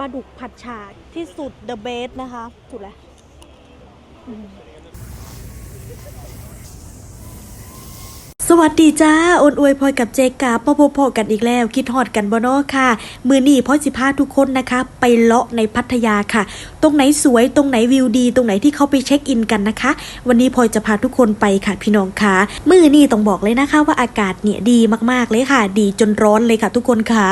ปลาดุกผัดฉาที่สุด the best นะคะ สุดแล้วอืม สวัสดีจ้าโอนอวยพลอยกับเจกาพ่อพ่อกันอีกแล้ว คิดฮอดกันบ่นอค่ะ มือนี่พ่อสิพาทุกคนนะคะ ไปเลาะในพัทยาค่ะ ตรงไหนสวยตรงไหนวิวดี ตรงไหนที่เขาไปเช็คอินกันนะคะ วันนี้พลอยจะพาทุกคนไปค่ะพี่น้องค่ะมือนี่ต้องบอกเลยนะคะ ว่าอากาศเนี่ยดีมากๆเลยค่ะ ดีจนร้อนเลยค่ะ ทุกคนค่ะ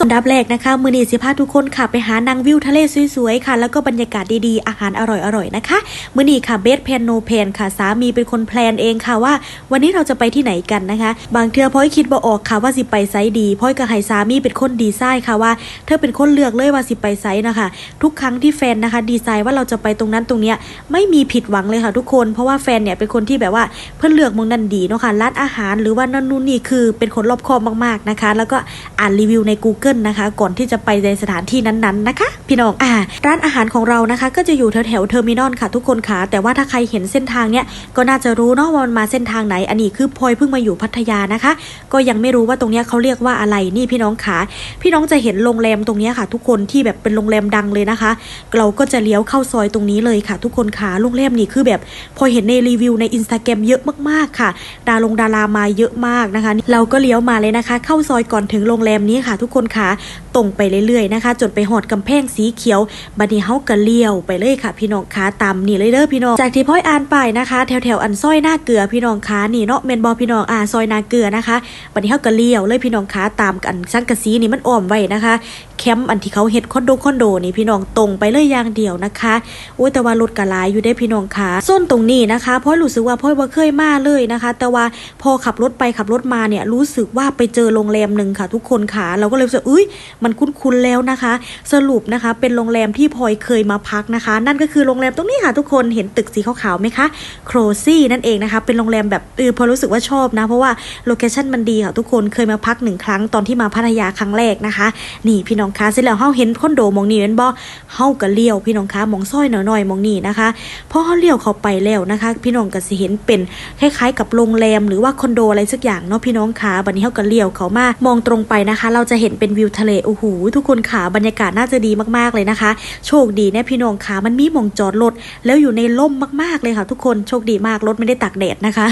อันดับแรกนะคะ มือนี่สิพาทุกคนค่ะไปหานางวิวทะเลสวยๆค่ะ แล้วก็บรรยากาศดีๆอาหารอร่อยๆนะคะ มือนี่ค่ะเบสแพนโนแพนค่ะ สามีเป็นคนแพลนเองค่ะว่า วันนี้เราจะไปที่ไหนกันนะคะ บางเทื่อพลอยคิดบ่ออกค่ะว่าสิไปไซส์ดีพลอยกับไฮสามีเป็นคนดีไซน์ค่ะว่า เธอเป็นคนเลือกเลยว่าสิไปไซส์นะคะ ทุกครั้งที่แฟนนะคะ ดีไซน์ว่าเราจะไปตรงนั้นตรงเนี้ยไม่มีผิดหวังเลยค่ะทุกคน เพราะว่าแฟนเนี่ยเป็นคนที่แบบว่าเพื่อนเลือกมองนั่นดีเนาะค่ะร้านอาหารหรือว่านั่นนู่นนี่คือเป็นคนรอบคอบมากๆนะคะ แล้วก็อ่านรีวิวใน Google นะคะ ก่อนที่จะไปในสถานที่นั้นๆนะคะ พี่น้องอ่า ร้านอาหารของเรานะคะ ก็จะอยู่แถวแถวเทอร์มินอลค่ะ ทุกคนค่ะแต่ว่าถ้าใครเห็นเส้นทางเนี่ยก็น่าจะรู้เนาะว่ามันมาเส้นทางไหนอันนี้คือพลอยพิ่งมาอยู่พัทยานะคะ ก็ยังไม่รู้ว่าตรงนี้เขาเรียกว่าอะไรนี่พี่น้องขาพี่น้องจะเห็นโรงแรมตรงนี้ค่ะ ทุกคนที่แบบเป็นโรงแรมดังเลยนะคะ เราก็จะเลี้ยวเข้าซอยตรงนี้เลยค่ะ ทุกคนขาโรงแรมนี่คือแบบ พอเห็นในรีวิวในอินสตาแกรมเยอะมากๆค่ะ ดารงดารามาเยอะมากนะคะ เราก็เลี้ยวมาเลยนะคะ เข้าซอยก่อนถึงโรงแรมนี้ค่ะ ทุกคนขา ตรงไปเรื่อยๆนะคะ จนไปหอดกำแพงสีเขียวบัดนี้เฮาก็เลี้ยวไปเลยค่ะ พี่น้องขาตามนี่เลยเด้อพี่น้อง จากที่พ่อยอ่านไปนะคะ แถวแถวอันซอยหน้าเกลือพี่น้องขานี่เนาะเมนบอพี่น้องอ่าซอยนาเกลือนะคะบัดนี้เฮาก็เลี้ยวเลยพี่น้องขาตามกันชั้นกระสีนี่มันอ้อมไว้นะคะแคมป์อันที่เขาเฮ็ดคอนโดคอนโดนี่พี่น้องตรงไปเลยอย่างเดียวนะคะอุ้ยแต่ว่ารถกระลายอยู่ได้พี่น้องคะส้นตรงนี้นะคะพ่อยรู้สึกว่าพ่อยบ่เคยมาเลยนะคะ แต่ว่าพอขับรถไปขับรถมาเนี่ยรู้สึกว่าไปเจอโรงแรมหนึ่งค่ะ ทุกคนค่ะเราก็เลยรู้สึกอุ้ยมันคุ้นๆแล้วนะคะ สรุปนะคะ เป็นโรงแรมที่พลอยเคยมาพักนะคะ นั่นก็คือโรงแรมตรงนี้ค่ะทุกคนเห็นตึกสีขาวๆไหมคะโครซี่นั่นเองนะคะ เป็นโรงแรมแบบเออพอรู้สึกว่าชอบนะ เพราะว่าโลเคชั่นมันดีค่ะทุกคนเคยมาพักหนึ่งครั้งตอนที่มาพัทยาครั้งแรกนะคะ นี่พี่น้องคะเสร็จแล้วเฮาเห็นคอนโดมองนี่เป็นบ่เฮาก็เลี้ยวพี่น้องคะมองซอยหน่อยๆมองนี่นะคะพอเฮาเลี้ยวเข้าไปแล้วนะคะ พี่น้องก็สิเห็นเป็นคล้ายๆกับโรงแรมหรือว่าคอนโดอะไรสักอย่างเนาะพี่น้องคะบัดนี้เฮาก็เลี้ยวเขามามองตรงไปนะคะ เราจะเห็นเป็นวิวทะเลโอ้โหทุกคนขาบรรยากาศน่าจะดีมากๆเลยนะคะ โชคดีเนี่ยพี่น้องขามันมีมองจอดรถแล้วอยู่ในร่มมากๆเลยค่ะ ทุกคนโชคดีมากรถไม่ได้ตากแดดนะคะ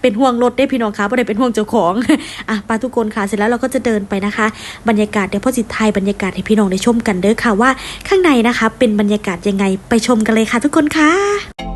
เป็นห่วงรถได้พี่น้องคะไม่ได้เป็นห่วงเจ้าของอะปาทุกคนค่ะเสร็จแล้วเราก็จะเดินไปนะคะ บรรยากาศเดี๋ยวพ่อจิตไทยบรรยากาศให้พี่น้องได้ชมกันเด้อค่ะว่า ข้างในนะคะ เป็นบรรยากาศยังไงไปชมกันเลยค่ะ ทุกคนค่ะ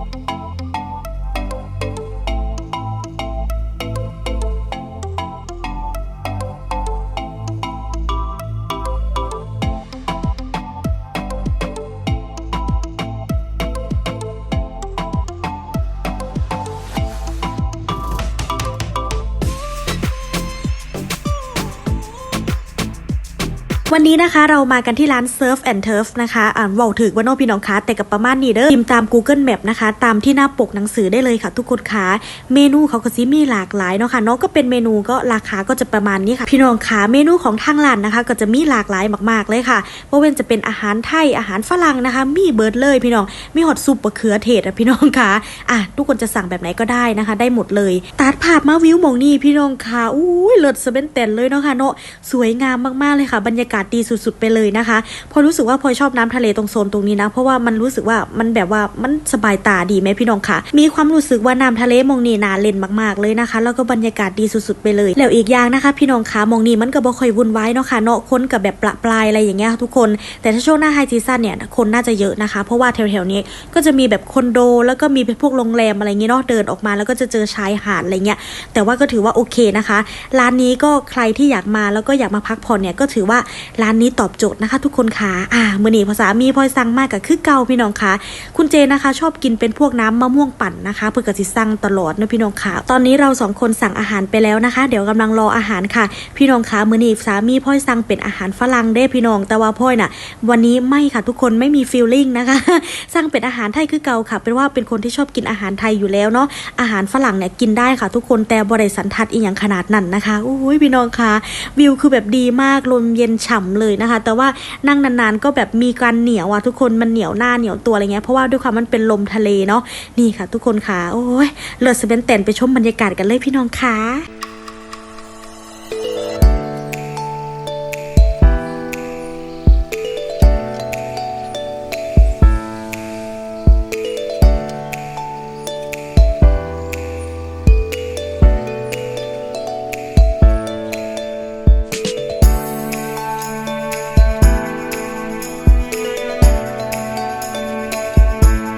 วันนี้นะคะเรามากันที่ร้าน Surf and Turf นะคะอ่านว่าถือว่าโนพี่น้องคะแต่กับประมาณนี้เด้อพิมพ์ตาม Google Map นะคะ ตามที่หน้าปกหนังสือได้เลยค่ะ ทุกคนคะเมนูเขาก็ซิมีหลากหลายเนาะค่ะเนาะก็เป็นเมนูก็ราคาก็จะประมาณนี้ค่ะ พี่น้องคะเมนูของทางร้านนะคะ ก็จะมีหลากหลายมากๆเลยค่ะเพราะเว้นจะเป็นอาหารไทยอาหารฝรั่งนะคะ มีเบิร์ดเลยพี่น้องมีหอดซุปมะเขือเทศอะพี่น้องคะอะทุกคนจะสั่งแบบไหนก็ได้นะคะ ได้หมดเลยตัดภาพมาวิวมองนี่พี่น้องคะอุ้ยเลิศสเปนเต็นเลยเนาะค่ะเนาะสวยงามมากๆเลยค่ะ บรรยากาศดีสุดๆไปเลยนะคะพอรู้สึกว่าพลอชอบน้ำทะเลตรงโซนตรงนี้นะ เพราะว่ามันรู้สึกว่ามันแบบว่ามันสบายตาดีไหมพี่น้องคะมีความรู้สึกว่าน้ำทะเลมองนี่นาเล่นมากๆเลยนะคะ แล้วก็บรรยากาศดีสุดๆไปเลย แล้วอีกอย่างนะคะ พี่น้องคะมองนี่มันก็บ่ค่อยวุ่นวายเนาะค่ะเนาะคนกับแบบประปรายอะไรอย่างเงี้ยทุกคน แต่ถ้าช่วงหน้าไฮซีซั่นเนี่ยคนน่าจะเยอะนะคะ เพราะว่าแถวๆนี้ก็จะมีแบบคอนโด แล้วก็มีเป็นพวกโรงแรมอะไรเงี้ยเนาะเดินออกมาแล้วก็จะเจอชายหาดอะไรเงี้ยแต่ว่าก็ถือว่าโอเคนะคะ ร้านนี้ก็ใครที่อยากมาแล้วก็อยากมาพักผ่อนเนี่ยก็ถือว่าร้านนี้ตอบโจทย์นะคะทุกคนค่ะอ่ามือหนีภาษามีพลอยสั่งมากกับคือเก่าพี่น้องคะคุณเจนะคะ ชอบกินเป็นพวกน้ำมะม่วงปั่นนะคะ เพื่อกสิสั่งตลอดนะพี่น้องคะตอนนี้เราสองคนสั่งอาหารไปแล้วนะคะ เดี๋ยวกำลังรออาหารค่ะ พี่น้องคะมือหนีสามีพลอยสั่งเป็นอาหารฝรั่งได้พี่น้องแต่ว่าพลอยน่ะ วันนี้ไม่ค่ะทุกคนไม่มีฟีลลิ่งนะคะสั่งเป็นอาหารไทยคือเก่าค่ะเป็นว่าเป็นคนที่ชอบกินอาหารไทยอยู่แล้วเนาะอาหารฝรั่งเนี่ยกินได้ค่ะ ทุกคนแต่บริสันทัดอีกอย่างขนาดนั้นนะคะอุ้ยพี่น้องคะวิวคือแบบดีมากลมเย็นฉ่ำเลยนะคะ แต่ว่านั่งนานๆก็แบบมีการเหนียวอะทุกคนมันเหนียวหน้าเหนียวตัวอะไรเงี้ยเพราะว่าด้วยความมันเป็นลมทะเลเนาะนี่ค่ะ ทุกคนค่ะโอ้ยเลิศสเปนเต็นไปชมบรรยากาศกันเลยพี่น้องค่ะ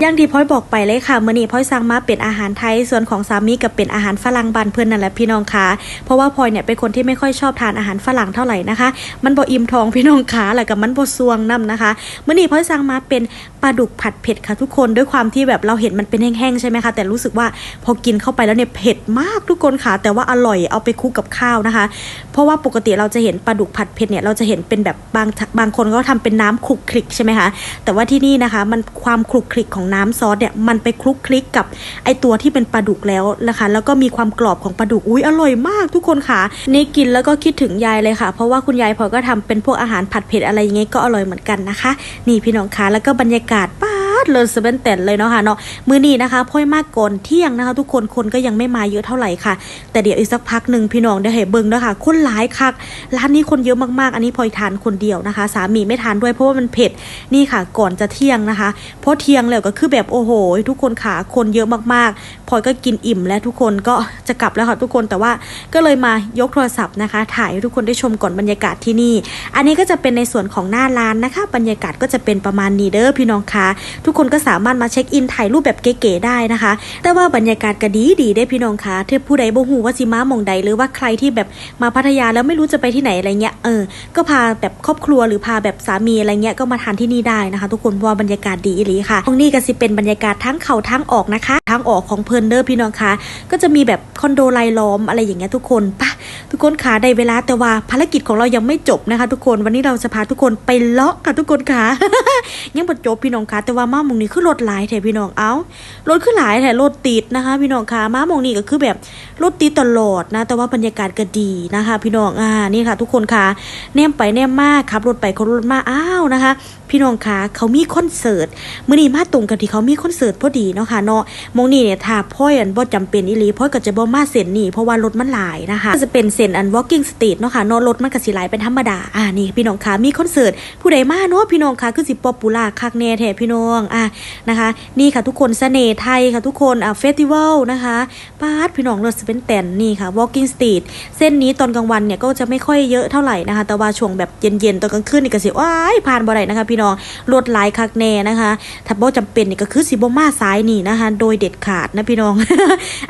อย่างที่พ้อยบอกไปเลยค่ะมื้อนี้พ้อยสั่งมาเป็นอาหารไทย ส่วนของสามีก็เป็นอาหารฝรั่งบ้านเพื่อนนั่นแหละพี่น้องคะเพราะว่าพลอยเนี่ยเป็นคนที่ไม่ค่อยชอบทานอาหารฝรั่งเท่าไหร่นะคะ มันบ่อิ่มท้องพี่น้องคะแล้วก็มันบ่ซวงน้ำนะคะมื้อนี้พ้อยสั่งมาเป็นปลาดุกผัดเผ็ดค่ะทุกคนด้วยความที่แบบเราเห็นมันเป็นแห้งๆใช่ไหมคะแต่รู้สึกว่าพอกินเข้าไปแล้วเนี่ยเผ็ดมากทุกคนค่ะ แต่ว่าอร่อยเอาไปคลุกกับข้าวนะคะ เพราะว่าปกติเราจะเห็นปลาดุกผัดเผ็ดเนี่ยเราจะเห็นเป็นแบบบางบางคนก็ทำเป็นน้ำคลุกคลิกใช่ไหมคะแต่ว่าที่นี่นะคะ มันความคลุกคลิกของน้ำซอสเนี่ยมันไปคลุกคลิกกับไอตัวที่เป็นปลาดุกแล้วนะคะ แล้วก็มีความกรอบของปลาดุกอุ้ยอร่อยมากทุกคนค่ะ นี่กินแล้วก็คิดถึงยายเลยค่ะ เพราะว่าคุณยายพอก็ทำเป็นพวกอาหารผัดเผ็ดอะไรอย่างเงี้ยก็อร่อยเหมือนกันนะคะ นี่พี่น้องคะแล้วก็บรรยากาศป้า ดเลยสเปนเต็นเลยเนาะค่ะเนาะมื้อนี้นะคะพ่อยมากก่อนเที่ยงนะคะ ทุกคนคนก็ยังไม่มาเยอะเท่าไหร่ค่ะ แต่เดี๋ยวอีกสักพักหนึ่งพี่น้องเดี๋ยวให้เบิ่งเด้อค่ะคนหลายคักร้านนี้คนเยอะมากๆ อันนี้พลอยทานคนเดียวนะคะ สามีไม่ทานด้วยเพราะว่ามันเผ็ดนี่ค่ะ ก่อนจะเที่ยงนะคะเพราะเที่ยงแล้วก็คือแบบโอ้โห ทุกคนขาคนเยอะมากๆพลอยก็กินอิ่มแล้วทุกคนก็จะกลับแล้วค่ะทุกคนแต่ว่าก็เลยมายกโทรศัพท์นะคะ ถ่ายให้ทุกคนได้ชมก่อนบรรยากาศที่นี่ อันนี้ก็จะเป็นในส่วนของหน้าร้านนะคะ บรรยากาศก็จะเป็นประมาณนี้เด้อพี่น้องคะทุกคนก็สามารถมาเช็คอินถ่ายรูปแบบเก๋ๆได้นะคะ แต่ว่าบรรยากาศก็ดีดีได้พี่น้องคะถ้าผู้ใดบ่ฮู้ว่าสิมามองใดหรือว่าใครที่แบบมาพัทยาแล้วไม่รู้จะไปที่ไหนอะไรเงี้ยเออก็พาแบบครอบครัวหรือพาแบบสามีอะไรเงี้ยก็มาทานที่นี่ได้นะคะ ทุกคนเพราะว่าบรรยากาศดีอีหลีค่ะ ตรงนี้ก็สิเป็นบรรยากาศทั้งเข้าทั้งออกนะคะ ทั้งออกของเพลินเดอร์พี่น้องคะก็จะมีแบบคอนโดลายล้อมอะไรอย่างเงี้ยทุกคนป ทุกคนขาได้เวลาแต่ว่าภารกิจของเรายังไม่จบนะคะ ทุกคนวันนี้เราจะพาทุกคนไปเลาะค่ะทุกคนค่ะยังบ่จบพี่น้องคะแต่ว่ามาหมองนี้คือรถหลายแถพี่น้องเอ้ารถคือหลายแถรถติดนะคะ พี่น้องคะมาหมองนี้ก็คือแบบรถติดตลอดนะ แต่ว่าบรรยากาศก็ดีนะคะ พี่น้องอ่านี่ค่ะ ทุกคนคะแนมไปแนมมากขับรถไปขับรถมาอ้าวนะคะ พี่น้องคะเขามีคอนเสิร์ตมื้อนี้มาตรงกันที่เขามีคอนเสิร์ตพอดีเนาะค่ะเนาะมองนี้เนี่ยถ้าพ่อยอันบ่จำเป็นอีหลีพ่อยก็จะบ่มาเส้นนี้เพราะว่ารถมันหลายนะคะจะเป็นเส้นอัน walking street เนาะค่ะนาะรถมันก็สิหลายเป็นธรรมดาอ่านี่พี่น้องคะมีคอนเสิร์ตผู้ใดมาเนาะพี่น้องคะคือสิป๊อปปูล่าคักแน่แท้พี่น้องอะนะคะ นี่ค่ะทุกคนเสน่ห์ไทยค่ะทุกคนอะเฟสติวัลนะคะป้าดพี่น้องรถสเปนแตนนี่ค่ะ walking street เส้นนี้ตอนกลางวันเนี่ยก็จะไม่ค่อยเยอะเท่าไหร่นะคะ แต่ว่าช่วงแบบเย็นๆตอนกลางคืนนี่ก็สิว้ายผ่านบ่ได้นะคะ พี่น้องรถหลายคักแน่นะคะถ้าบ่จำเป็นนี่ก็คือสิบ่มาสายนี่นะคะ โดยเด็ดขาดนะพี่น้อง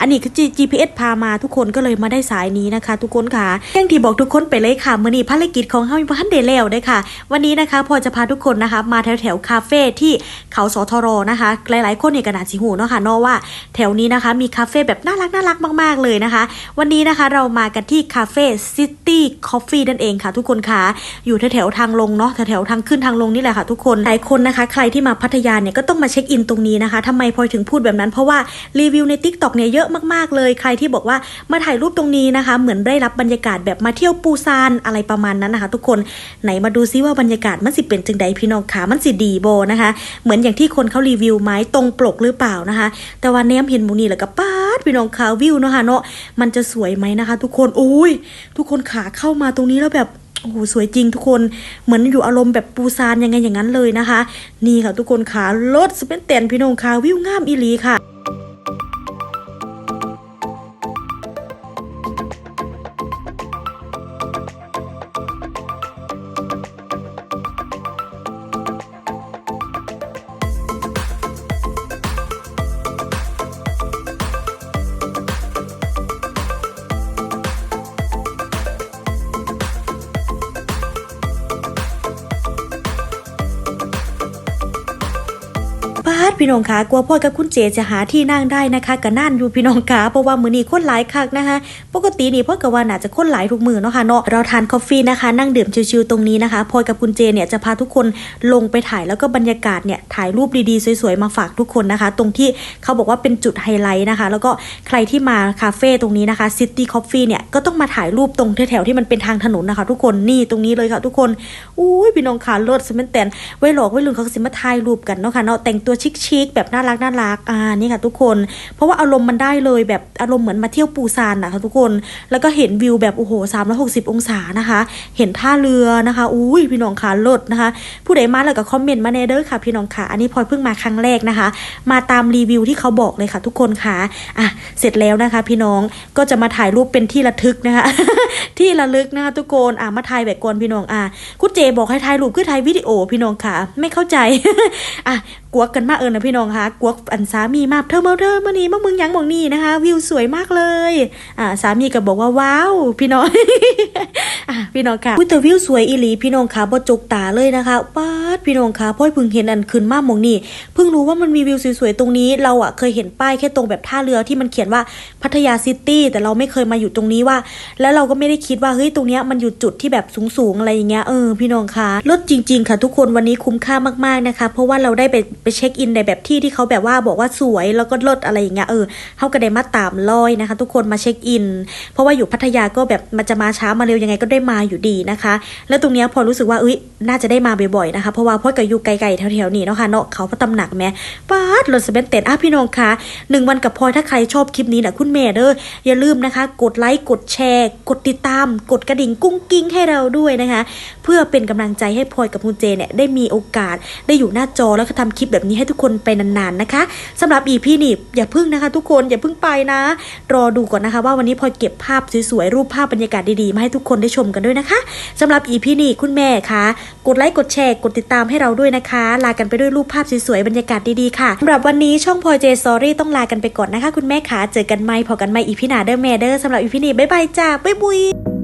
อันนี้คือ GPS พามาทุกคนก็เลยมาได้สายนี้นะคะ ทุกคนค่ะอย่างที่บอกทุกคนไปเลยค่ะมื้อนี้ภารกิจของเฮามีพันเดแล้วได้ค่ะ วันนี้นะคะพอจะพาทุกคนนะคะ มาแถวแถวคาเฟ่ที่เขาสทรนะคะ หลายๆ คนเนี่ยก็น่าสิหูเนาะค่ะเนาะว่า แถวนี้นะคะมีคาเฟ่แบบน่ารักน่ารักมาก ๆ เลยนะคะ วันนี้นะคะเรามากันที่คาเฟ่ซิตี้คอฟฟี่นั่นเองค่ะ ทุกคนค่ะ อยู่แถวๆทางลงเนาะแถวๆทางขึ้นทางลงนี่แหละค่ะ ทุกคนหลายคนนะคะ ใครที่มาพัทยาเนี่ยก็ต้องมาเช็คอินตรงนี้นะคะทำไมพลอยถึงพูดแบบนั้นเพราะว่ารีวิวใน t ิ k t o k เนี่ยเยอะมากๆเลย ใครที่บอกว่ามาถ่ายรูปตรงนี้นะคะ เหมือนได้รับบรรยากาศแบบมาเที่ยวปูซานอะไรประมาณนั้นนะคะ ทุกคนไหนมาดูซิว่าบรรยากาศมันสิเป็นจังใดพี่น้องขามันสิดีโบนะคะ เหมือนอย่างที่คนเขารีวิวไหมตรงปกหรือเปล่านะคะ แต่ว่าแนมเห็นมูนี่แล้วก็ป้าดพี่น้องขาวิวเนาะค่ะเนาะมันจะสวยไหมนะคะ ทุกคนโอ้ยทุกคนขาเข้ามาตรงนี้แล้วแบบโอ้โหสวยจริงทุกคนเหมือนอยู่อารมณ์แบบปูซานยังไงอย่างนั้นเลยนะคะ นี่ค่ะทุกคนขารถสเปนเตนพี่น้องขาวิวงามอีหลีค่ะ ดพี่น้องคะกลัวพ่อกับคุณเจจะหาที่นั่งได้นะคะก็นั่นอยู่พี่น้องคะเพราะว่ามื้อนี้คนหลายคักนะคะปกตินี่พ่อกับว่าน่าจะคนหลายทุกมื้อเนาะค่ะเนาะเราทานกาแฟนะคะนั่งดื่มชิวๆตรงนี้นะคะพลอกับคุณเจเนี่ยจะพาทุกคนลงไปถ่ายแล้วก็บรรยากาศเนี่ยถ่ายรูปดีๆสวยๆมาฝากทุกคนนะคะ ตรงที่เขาบอกว่าเป็นจุดไฮไลท์นะคะ แล้วก็ใครที่มาคาเฟ่ตรงนี้นะคะซิตี้คอฟฟี่เนี่ยก็ต้องมาถ่ายรูปตรงแถวๆที่มันเป็นทางถนนนะคะ ทุกคนนี่ตรงนี้เลยค่ะ ทุกคนอุ้ยพี่น้องขาเลิศสเมนแตนไว้หลอกไว้ลืมเขาสิมาถ่ายรูปกันเนาะค่ะเนาะแต่งตัวชิคๆแบบน่ารักน่ารักอ่านี่ค่ะทุกคน เพราะว่าอารมณ์มันได้เลยแบบอารมณ์เหมือนมาเที่ยวปูซานนะคะทุกคน แล้วก็เห็นวิวแบบโอ้โห360องศานะคะ เห็นท่าเรือนะคะอุ้ยพี่น้องขาลิศนะคะ ผู้ใดมาแล้วก็คอมเมนต์มาแน่เด้อค่ะพี่น้องค่ะอันนี้พลอยเพิ่งมาครั้งแรกนะคะ มาตามรีวิวที่เขาบอกเลยค่ะ ทุกคนค่ะอะเสร็จแล้วนะคะ พี่น้องก็จะมาถ่ายรูปเป็นที่ระทึกนะคะ ที่ระลึกนะคะทุกคนอะมาถ่ายแบบกวนพี่น้องอะคุณเจบอกให้ถ่ายรูปคือถ่ายวิดีโอพี่น้องค่ะ ไม่เข้าใจอะกลัวกันมากเอออนะพี่น้องคะกวกอันสามีมาเธอมาเธอมานี่มามึงยังมองนี่นะคะ วิวสวยมากเลยอ่าสามีก็บอกว่าว้าวพี่น้องอะพี่น้องค่ะอุ้ยแต่วิวสวยอีหลีพี่น้องค่ะบ่จกตาเลยนะคะป๊าดพี่น้องค่ะพ่อยพิ่งเห็นอันขึ้นมามองนี่เพิ่งรู้ว่ามันมีวิวสวยๆตรงนี้ เราอะเคยเห็นป้ายแค่ตรงแบบท่าเรือที่มันเขียนว่าพัทยาซิตี้แต่เราไม่เคยมาอยู่ตรงนี้ว่า แล้วเราก็ไม่ได้คิดว่าเฮ้ยตรงเนี้ยมันอยู่จุดที่แบบสูงๆอะไรอย่างเงี้ยเออพี่น้องค่ะรถจริง ๆ ค่ะ ทุกคนวันนี้คุ้มค่ามากๆนะคะ เพราะว่าเราได้ไปไปเช็คอินในแบบที่ที่เขาแบบว่าบอกว่าสวยแล้วก็ลิศอะไรอย่างเงี้ยเออเขาก็ได้มาตามลอยนะคะ ทุกคนมาเช็คอิน เพราะว่าอยู่พัทยาก็แบบมันจะมาช้ามาเร็วยังไงก็ได้มาอยู่ดีนะคะ แล้วตรงเนี้ยพอรู้สึกว่าเอ้ยน่าจะได้มาบ่อยๆนะคะเพราะว่าพ่อกับอยู่ไกลๆแถวๆนี้เนาะค่ะเนาะเขาพระตำหนักแม่ป้าดรถสเปนเต็นอะพี่น้องคะหนึ่งวันกับพลอยถ้าใครชอบคลิปนี้นะคุณแม่เด้ออย่าลืมนะคะ กดไลค์กดแชร์ กดติดตาม กดกระดิ่งกุ้งกิ้งให้เราด้วยนะคะ เพื่อเป็นกำลังใจให้พลอยกับคุณเจเนี่ยได้มีโอกาสได้อยู่หน้าจอแล้วก็ทำคลิปแบบนี้ให้ทุกคนไปนานๆนะคะสำหรับอีพี่นี่อย่าพึ่งนะคะ ทุกคนอย่าพึ่งไปนะ รอดูก่อนนะคะ ว่าวันนี้พอเก็บภาพสวยๆรูปภาพบรรยากาศดีๆมาให้ทุกคนได้ชมกันด้วยนะคะสำหรับอีพี่นี่คุณแม่คะกดไลค์กดแชร์กดติดตามให้เราด้วยนะคะ ลากันไปด้วยรูปภาพสวยๆบรรยากาศดีๆค่ะสำหรับวันนี้ช่องพอยเจสอรี่ต้องลากันไปก่อนนะคะ คุณแม่ขาเจอกันไหมพอกันไหมอีพี่หนาเดอร์แม่เดอร์สำหรับอีพี่นี่บ๊ายบายจ้าบ๊ายบุย